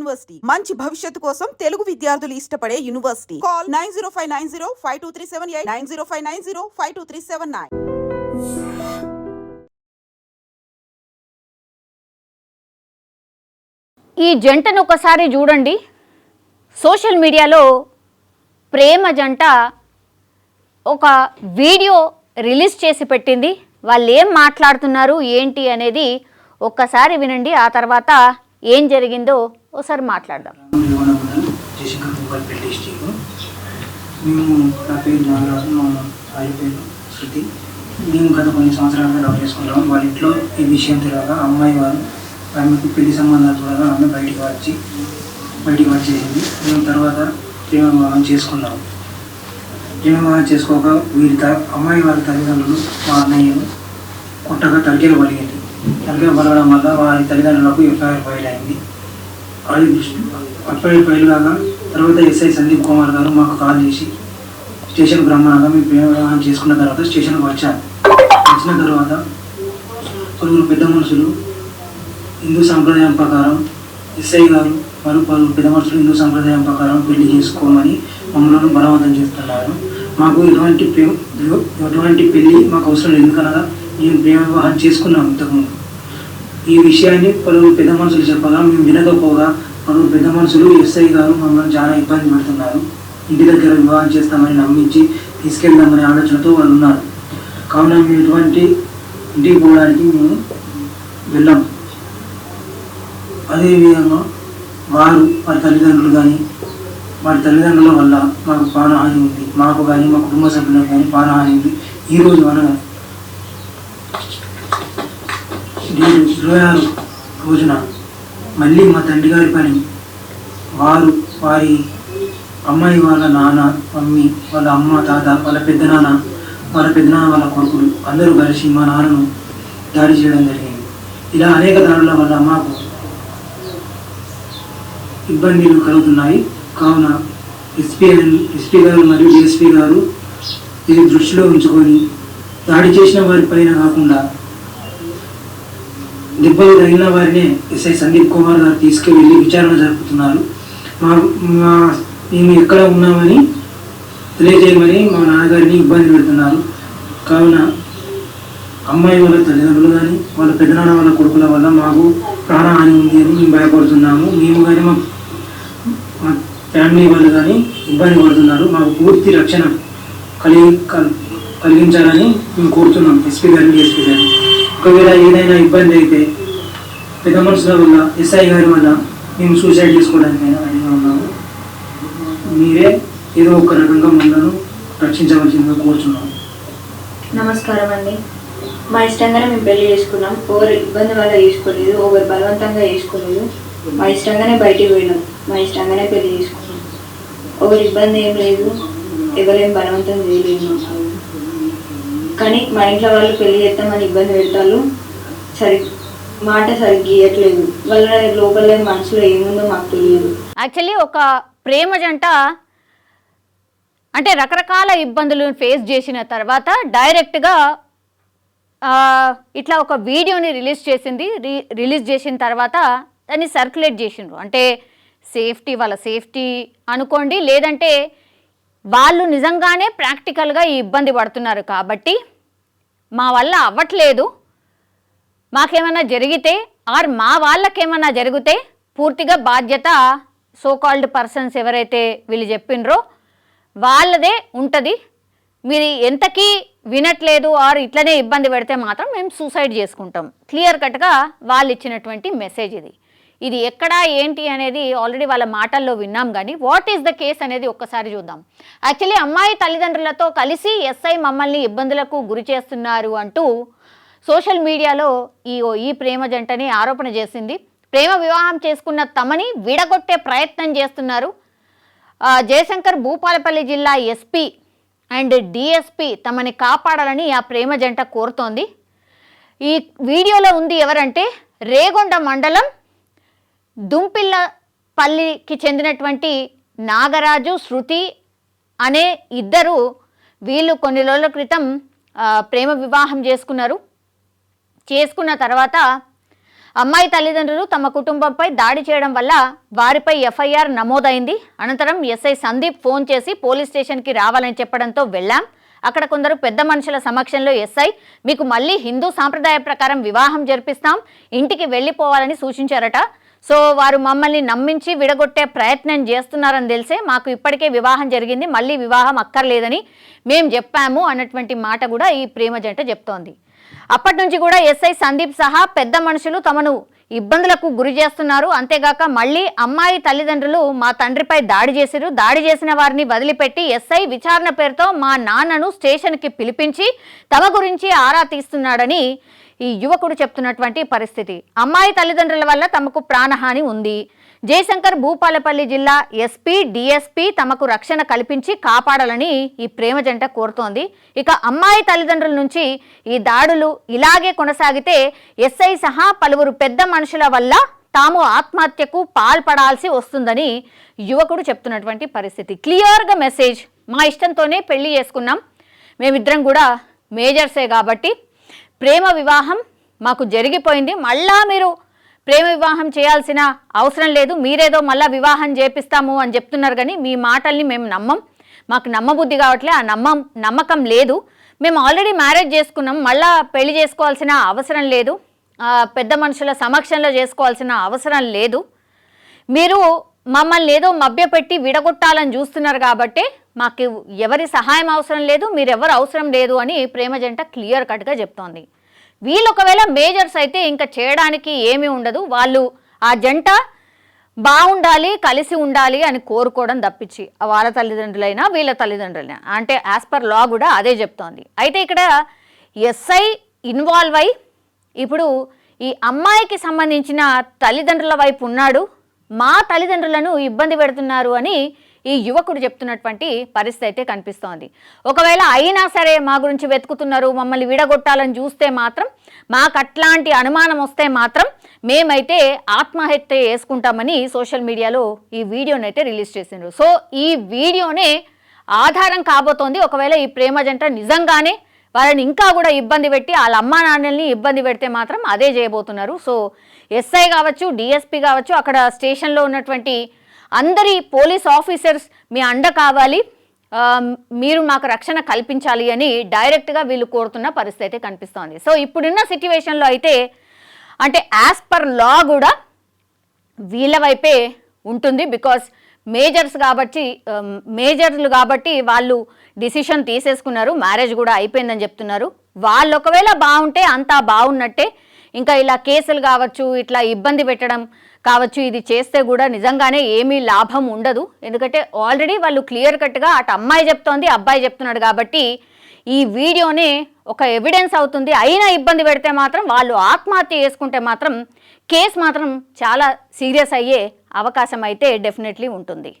University. మంచి భవిష్యత్తు కోసం తెలుగు విద్యార్థులు ఇష్టపడే university. Call nine zero five nine zero five two three seven eight nine zero five nine zero five two three seven nine. ఈ జంటను ఒకసారి చూడండి. సోషల్ మీడియాలో ప్రేమ జంట ఒక వీడియో రిలీజ్ చేసి పెట్టింది. వాళ్ళు ఏం మాట్లాడుతున్నారు ఏంటి అనేది ఒక్కసారి వినండి. ఆ తర్వాత ఏం జరిగిందో ఒకసారి మాట్లాడదాం మేము నా పేరు నాగరాజు మా భార్య పేరు శృతి మేము గత కొన్ని సంవత్సరాలుగా లవ్ చేసుకుంటాం వాళ్ళ ఇంట్లో ఈ విషయం తెలియక అమ్మాయి వారు ఆమెకు పెళ్ళి సంబంధాలు చూడగా ఆమె బయటికి వచ్చి బయటికి వచ్చేసింది మేము తర్వాత ప్రేమ వివాహం చేసుకున్నాము ప్రేమ వివాహం చేసుకోక వీరి త అమ్మాయి వారి తల్లిదండ్రులు మా అన్నయ్యను కొట్టగా తలకేలు పలిగింది తలకేలు పలగడం వల్ల వారి తల్లిదండ్రులకు ఎఫ్ఐఆర్ ఫైల్ అయింది అది దృష్టి అప్పటి బయలుగాగా తర్వాత ఎస్ఐ సందీప్ కుమార్ గారు మాకు కాల్ చేసి స్టేషన్కి రమ్మనగా మేము ప్రేమ వివాహం చేసుకున్న తర్వాత స్టేషన్కి వచ్చాను వచ్చిన తర్వాత పలువురు పెద్ద మనుషులు హిందూ సంప్రదాయం ప్రకారం ఎస్ఐ గారు మరియు పలు పెద్ద మనుషులు హిందూ సంప్రదాయం ప్రకారం పెళ్ళి చేసుకోమని మమ్మల్ని బలవంతం చేస్తున్నారు. మాకు ఎటువంటి ప్రేమ ఎటువంటి పెళ్ళి మాకు అవసరం లేదు. ఎందుకనగా మేము ప్రేమ వివాహం చేసుకున్నాం ఇంతకుముందు. ఈ విషయాన్ని పలువురు పెద్ద మనుషులు చెప్పగా మేము వినకపోగా పలువురు పెద్ద మనుషులు ఎస్ఐ గారు మమ్మల్ని చాలా ఇబ్బంది పెడుతున్నారు. ఇంటి దగ్గర వివాహం చేస్తామని నమ్మించి తీసుకెళ్దామనే ఆలోచనతో వాళ్ళు ఉన్నారు. కావున మేము ఎటువంటి ఇంటికి పోవడానికి మేము వెళ్ళాం అదేవిధంగా వారు వారి తల్లిదండ్రులు కానీ వారి తల్లిదండ్రుల వల్ల మాకు ప్రాణహాని ఉంది. మాకు కానీ మా కుటుంబ సభ్యులకు కానీ ప్రాణహాని ఉంది. ఈరోజు అనగా నేను ఇరవై రోజున మళ్ళీ మా తండ్రి గారి పని. వారు వారి అమ్మాయి వాళ్ళ నాన్న మమ్మీ వాళ్ళ అమ్మ తాత వాళ్ళ పెద్దనాన్న వాళ్ళ పెద్దనాన్న వాళ్ళ కొడుకులు అందరూ కలిసి మా నాన్నను దాడి చేయడం జరిగింది. ఇలా అనేక దాడుల వల్ల మాకు ఇబ్బందులు కలుగుతున్నాయి. కావున ఎస్పీ ఎస్పీ గారు మరియు డిఎస్పీ గారు ఇది దృష్టిలో ఉంచుకొని దాడి చేసిన వారి పైన కాకుండా దెబ్బలు తగిలిన వారినే ఎస్ఐ సందీప్ కుమార్ గారు తీసుకువెళ్ళి విచారణ జరుపుతున్నారు. మా మా మేము ఎక్కడ ఉన్నామని తెలియజేయమని మా నాన్నగారిని ఇబ్బంది పెడుతున్నారు. కావున అమ్మాయి వాళ్ళ తల్లిదండ్రులు కానీ వాళ్ళ పెద్దనాన్న వాళ్ళ కొడుకుల వల్ల మాకు ప్రాణహాని ఉంది అని మేము భయపడుతున్నాము. మేము కానీ మా మా ఫ్యామిలీ వాళ్ళు కానీ ఇబ్బంది పడుతున్నారు. మాకు పూర్తి రక్షణ కలిగి కలిగించాలని మేము కోరుతున్నాం. ఎస్పీ గారిని ఎస్పీ గారిని. ఒకవేళ ఏదైనా ఇబ్బంది అయితే పెద్ద మనుషుల వల్ల ఎస్ఐ గారి వల్ల మేము సూసైడ్ చేసుకోవడానికి రెడీగా ఉన్నాము మీరే ఏదో ఒక రకంగా మమ్మల్ని రక్షించవలసిందిగా కోరుచున్నాము నమస్కారం అండి. మా ఇష్టంగానే మేము పెళ్ళి చేసుకున్నాం. ఎవరు ఇబ్బంది వల్ల చేసుకోలేదు ఎవరు బలవంతంగా చేసుకోలేదు. మా ఇష్టంగానే బయటికి పోయినాం. మా ఇష్టంగానే పెళ్ళి చేసుకున్నాం. ఎవరు ఇబ్బంది ఏం లేదు ఎవరేం బలవంతం చేయలేదు కానీ మా ఇంట్లో వాళ్ళు పెళ్ళి చేస్తామని ఇబ్బంది పెడతారు. సరి మాట సరిగ్గా ఇవ్వట్లేదు వాళ్ళ లోపల మనసులో ఏముందో మాకు తెలియదు. యాక్చువల్లీ ఒక ప్రేమ జంట అంటే రకరకాల ఇబ్బందులను ఫేస్ చేసిన తర్వాత డైరెక్ట్గా ఇట్లా ఒక వీడియోని రిలీజ్ చేసింది. రి రిలీజ్ చేసిన తర్వాత దాన్ని సర్క్యులేట్ చేసిండ్రు. అంటే సేఫ్టీ వాళ్ళ సేఫ్టీ అనుకోండి. లేదంటే వాళ్ళు నిజంగానే ప్రాక్టికల్గా ఈ ఇబ్బంది పడుతున్నారు కాబట్టి మా వల్ల అవ్వట్లేదు. మాకేమైనా జరిగితే ఆర్ మా వాళ్ళకేమైనా జరిగితే పూర్తిగా బాధ్యత సోకాల్డ్ పర్సన్స్ ఎవరైతే వీళ్ళు చెప్పిండ్రో వాళ్ళదే ఉంటుంది. మీరు ఎంతకీ వినట్లేదు ఆర్ ఇట్లనే ఇబ్బంది పెడితే మాత్రం మేము సూసైడ్ చేసుకుంటాం. క్లియర్ కట్గా వాళ్ళు ఇచ్చినటువంటి మెసేజ్ ఇది. ఇది ఎక్కడ ఏంటి అనేది ఆల్రెడీ వాళ్ళ మాటల్లో విన్నాం కానీ వాట్ ఈస్ ద కేస్ అనేది ఒక్కసారి చూద్దాం. యాక్చువల్లీ అమ్మాయి తల్లిదండ్రులతో కలిసి ఎస్ఐ మమ్మల్ని ఇబ్బందులకు గురి చేస్తున్నారు అంటూ సోషల్ మీడియాలో ఈ ఓ ఈ ప్రేమ జంటని ఆరోపణ చేసింది. ప్రేమ వివాహం చేసుకున్న తమని విడగొట్టే ప్రయత్నం చేస్తున్నారు. జయశంకర్ భూపాలపల్లి జిల్లా ఎస్పీ అండ్ డిఎస్పి తమని కాపాడాలని ఆ ప్రేమ జంట కోరుతోంది. ఈ వీడియోలో ఉంది ఎవరంటే రేగొండ మండలం దుంపిల్లపల్లికి చెందినటువంటి నాగరాజు శృతి అనే ఇద్దరు వీళ్ళు కొన్ని రోజుల క్రితం ప్రేమ వివాహం చేసుకున్నారు. చేసుకున్న తర్వాత అమ్మాయి తల్లిదండ్రులు తమ కుటుంబంపై దాడి చేయడం వల్ల వారిపై ఎఫ్ఐఆర్ నమోదైంది. అనంతరం ఎస్ఐ సందీప్ ఫోన్ చేసి పోలీస్ స్టేషన్కి రావాలని చెప్పడంతో వెళ్ళాం. అక్కడ కొందరు పెద్ద మనుషుల సమక్షంలో ఎస్ఐ మీకు మళ్ళీ హిందూ సాంప్రదాయ ప్రకారం వివాహం జరిపిస్తాం ఇంటికి వెళ్ళిపోవాలని సూచించారట. సో వారు మమ్మల్ని నమ్మించి విడగొట్టే ప్రయత్నం చేస్తున్నారని తెలిసే మాకు ఇప్పటికే వివాహం జరిగింది. మళ్ళీ వివాహం అక్కర్లేదని మేము చెప్పాము అన్నటువంటి మాట కూడా ఈ ప్రేమ జంట చెప్తోంది. అప్పటి నుంచి కూడా ఎస్ఐ సందీప్ సహా పెద్ద మనుషులు తమను ఇబ్బందులకు గురి చేస్తున్నారు. అంతేగాక మళ్ళీ అమ్మాయి తల్లిదండ్రులు మా తండ్రిపై దాడి చేశారు దాడి చేసిన వారిని వదిలిపెట్టి ఎస్ఐ విచారణ పేరుతో మా నాన్నను స్టేషన్కి పిలిపించి తమ గురించి ఆరా తీస్తున్నాడని ఈ యువకుడు చెప్తున్నటువంటి పరిస్థితి. అమ్మాయి తల్లిదండ్రుల వల్ల తమకు ప్రాణహాని ఉంది. జయశంకర్ భూపాలపల్లి జిల్లా ఎస్పీ డిఎస్పీ తమకు రక్షణ కల్పించి కాపాడాలని ఈ ప్రేమ జంట కోరుతోంది. ఇక అమ్మాయి తల్లిదండ్రుల నుంచి ఈ దాడులు ఇలాగే కొనసాగితే ఎస్ఐ సహా పలువురు పెద్ద మనుషుల వల్ల తాము ఆత్మహత్యకు పాల్పడాల్సి వస్తుందని యువకుడు చెప్తున్నటువంటి పరిస్థితి. క్లియర్గా మెసేజ్ మా ఇష్టంతోనే పెళ్ళి చేసుకున్నాం. మేమిద్దరం కూడా మేజర్సే కాబట్టి ప్రేమ వివాహం మాకు జరిగిపోయింది. మళ్ళా మీరు ప్రేమ వివాహం చేయాల్సిన అవసరం లేదు. మీరేదో మళ్ళా వివాహం చేపిస్తాము అని చెప్తున్నారు కానీ మీ మాటల్ని మేము నమ్మం. మాకు నమ్మబుద్ధి కావట్లే. ఆ నమ్మం నమ్మకం లేదు. మేము ఆల్రెడీ మ్యారేజ్ చేసుకున్నాం. మళ్ళా పెళ్ళి చేసుకోవాల్సిన అవసరం లేదు. పెద్ద మనుషుల సమక్షంలో చేసుకోవాల్సిన అవసరం లేదు. మీరు మమ్మల్ని ఏదో మభ్యపెట్టి విడగొట్టాలని చూస్తున్నారు కాబట్టి మాకు ఎవరి సహాయం అవసరం లేదు మీరు ఎవరు అవసరం లేదు అని ప్రేమ జంట క్లియర్ కట్గా చెప్తోంది. వీళ్ళు ఒకవేళ మేజర్స్ అయితే ఇంకా చేయడానికి ఏమీ ఉండదు. వాళ్ళు ఆ జంట బాగుండాలి కలిసి ఉండాలి అని కోరుకోవడం తప్పించి ఆ వాళ్ళ తల్లిదండ్రులైనా వీళ్ళ తల్లిదండ్రులైనా. అంటే యాజ్ పర్ లా కూడా అదే చెప్తోంది. అయితే ఇక్కడ ఎస్ఐ ఇన్వాల్వ్ అయి ఇప్పుడు ఈ అమ్మాయికి సంబంధించిన తల్లిదండ్రుల వైపు ఉన్నాడు. మా తల్లిదండ్రులను ఇబ్బంది పెడుతున్నారు అని ఈ యువకుడు చెప్తున్నటువంటి పరిస్థితి అయితే కనిపిస్తోంది. ఒకవేళ అయినా సరే మా గురించి వెతుకుతున్నారు మమ్మల్ని విడగొట్టాలని చూస్తే మాత్రం మాకు అట్లాంటి అనుమానం వస్తే మాత్రం మేమైతే ఆత్మహత్య చేసుకుంటామని సోషల్ మీడియాలో ఈ వీడియోని అయితే రిలీజ్ చేసిండ్రు. సో ఈ వీడియోనే ఆధారం కాబోతోంది. ఒకవేళ ఈ ప్రేమ జంట నిజంగానే వాళ్ళని ఇంకా కూడా ఇబ్బంది పెట్టి వాళ్ళ అమ్మా నాన్నల్ని ఇబ్బంది పెడితే మాత్రం అదే చేయబోతున్నారు. సో ఎస్ఐ కావచ్చు డిఎస్పి కావచ్చు అక్కడ స్టేషన్లో ఉన్నటువంటి అందరి పోలీస్ ఆఫీసర్స్ మీ అండ కావాలి. మీరు మాకు రక్షణ కల్పించాలి అని డైరెక్ట్గా వీళ్ళు కోరుతున్న పరిస్థితి అయితే కనిపిస్తోంది. సో ఇప్పుడున్న సిచ్యువేషన్లో అయితే అంటే యాజ్ పర్ లా కూడా వీళ్ళ వైపే ఉంటుంది బికాస్ మేజర్స్ కాబట్టి మేజర్లు కాబట్టి వాళ్ళు డిసిషన్ తీసేసుకున్నారు. మ్యారేజ్ కూడా అయిపోయిందని చెప్తున్నారు. వాళ్ళు ఒకవేళ బాగుంటే అంతా బాగున్నట్టే. ఇంకా ఇలా కేసులు కావచ్చు ఇట్లా ఇబ్బంది పెట్టడం కావచ్చు ఇది చేస్తే కూడా నిజంగానే ఏమీ లాభం ఉండదు. ఎందుకంటే ఆల్రెడీ వాళ్ళు క్లియర్ కట్గా అటు అమ్మాయి చెప్తోంది అబ్బాయి చెప్తున్నాడు కాబట్టి ఈ వీడియోనే ఒక ఎవిడెన్స్ అవుతుంది. అయినా ఇబ్బంది పెడితే మాత్రం వాళ్ళు ఆత్మహత్య చేసుకుంటే మాత్రం కేసు మాత్రం చాలా సీరియస్ అయ్యే అవకాశం అయితే డెఫినెట్లీ ఉంటుంది.